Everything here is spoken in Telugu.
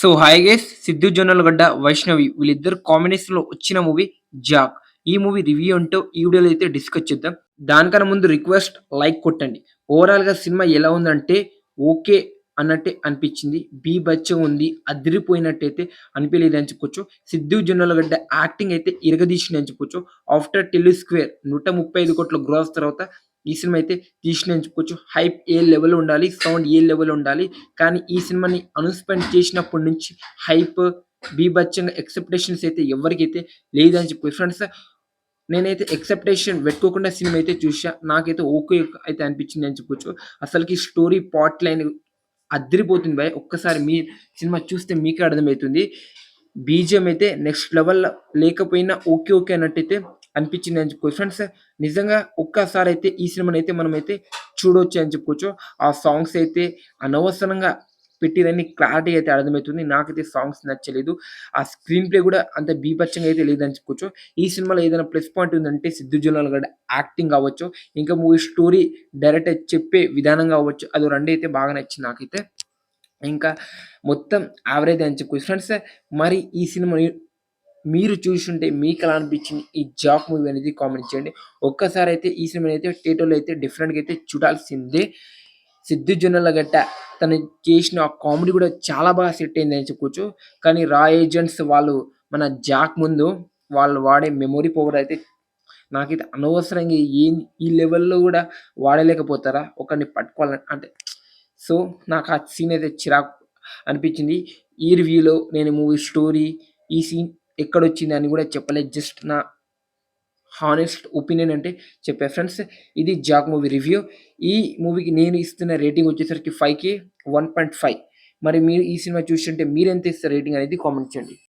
So hi guys Siddhu Jonnalagadda Vaishnavi వీళ్ళిద్దరు కాంబినేషన్లో వచ్చిన మూవీ జాక్. ఈ మూవీ రివ్యూ అంటూ ఈ వీడియోలో అయితే డిస్కస్ చేద్దాం. దానికన్నా ముందు రిక్వెస్ట్ లైక్ కొట్టండి. ఓవరాల్గా సినిమా ఎలా ఉందంటే ఓకే అన్నట్టే అనిపించింది. బీ బచ్చ ఉంది అదిరిపోయినట్టయితే అనిపించలేదు అని చెప్పుకోవచ్చు. సిద్ధు జొన్నలగడ్డ యాక్టింగ్ అయితే ఇరగదీసింది అని చెప్పుకోవచ్చు. ఆఫ్టర్ టెల్లి స్క్వేర్ నూట ముప్పై ఐదు కోట్ల గ్రోస్ తర్వాత ఈ సినిమా అయితే తీసిన చెప్పుకోవచ్చు హైప్ ఏ లెవెల్ ఉండాలి సౌండ్ ఏ లెవెల్ ఉండాలి. కానీ ఈ సినిమాని అనుస్పెండ్ చేసినప్పటి నుంచి హైప్ బీభత్సంగా ఎక్సెప్టేషన్స్ అయితే ఎవరికైతే లేదని చెప్పి ఫ్రెండ్స్ నేనైతే ఎక్సెప్టేషన్ పెట్టుకోకుండా సినిమా అయితే చూసా. నాకైతే ఓకే అయితే అనిపించింది అని చెప్పుకోవచ్చు అసలుకి స్టోరీ పాట్ లైన్ అదిరిపోతుంది భయ్. ఒక్కసారి మీ సినిమా చూస్తే మీకే అర్థమవుతుంది. బీజిఎం అయితే నెక్స్ట్ లెవెల్ లేకపోయినా ఓకే ఓకే అన్నట్టయితే అనిపించింది అని చెప్పుకోవచ్చు ఫ్రెండ్స్ నిజంగా ఒక్కసారి అయితే ఈ సినిమాని అయితే మనం అయితే చూడవచ్చు అని చెప్పుకోవచ్చు. ఆ సాంగ్స్ అయితే అనవసరంగా పెట్టిరని క్లారిటీ అయితే అర్థమవుతుంది. నాకైతే సాంగ్స్ నచ్చలేదు. ఆ స్క్రీన్ ప్లే కూడా అంత బీభత్సంగా అయితే లేదని చెప్పుకోవచ్చు. ఈ సినిమాలో ఏదైనా ప్లస్ పాయింట్ ఉందంటే సిద్ధు జొన్నల గడ్డ యాక్టింగ్ కావచ్చు. ఇంకా మూవీ స్టోరీ డైరెక్ట్ చెప్పే విధానం కావచ్చు. అది రెండు అయితే బాగా నచ్చింది నాకైతే. ఇంకా మొత్తం యావరేజ్ అని చెప్పుకోవచ్చు ఫ్రెండ్స్ మరి ఈ సినిమా మీరు చూసుంటే మీకు ఎలా అనిపించింది ఈ జాక్ మూవీ అనేది కామెంట్ చేయండి. ఒక్కసారి అయితే ఈ సినిమా అయితే థియేటర్లో అయితే డిఫరెంట్గా అయితే చూడాల్సిందే. సిద్ధు జొన్నల గట్ట తను చేసిన ఆ కామెడీ కూడా చాలా బాగా సెట్ అయింది అని చెప్పుకోవచ్చు కానీ రా ఏజెంట్స్ వాళ్ళు మన జాక్ ముందు వాళ్ళు వాడే మెమొరీ పవర్ అయితే నాకైతే అనవసరంగా ఏ ఈ లెవెల్లో కూడా వాడలేకపోతారా? ఒకరిని పట్టుకోవాలని అంటే సో నాకు ఆ సీన్ అయితే చిరాకు అనిపించింది. ఈ రివ్యూలో నేను మూవీ స్టోరీ ఈ సీన్ ఎక్కడొచ్చింది అని కూడా చెప్పలేదు. జస్ట్ నా హానెస్ట్ ఒపీనియన్ అంటే చెప్పే. ఫ్రెండ్స్ ఇది జాక్ మూవీ రివ్యూ. ఈ మూవీకి నేను ఇస్తున్న రేటింగ్ వచ్చేసరికి ఫైవ్కి వన్ పాయింట్ ఫైవ్. మరి మీరు ఈ సినిమా చూస్తుంటే మీరు ఎంత ఇస్తారు రేటింగ్ అనేది కామెంట్ చేయండి.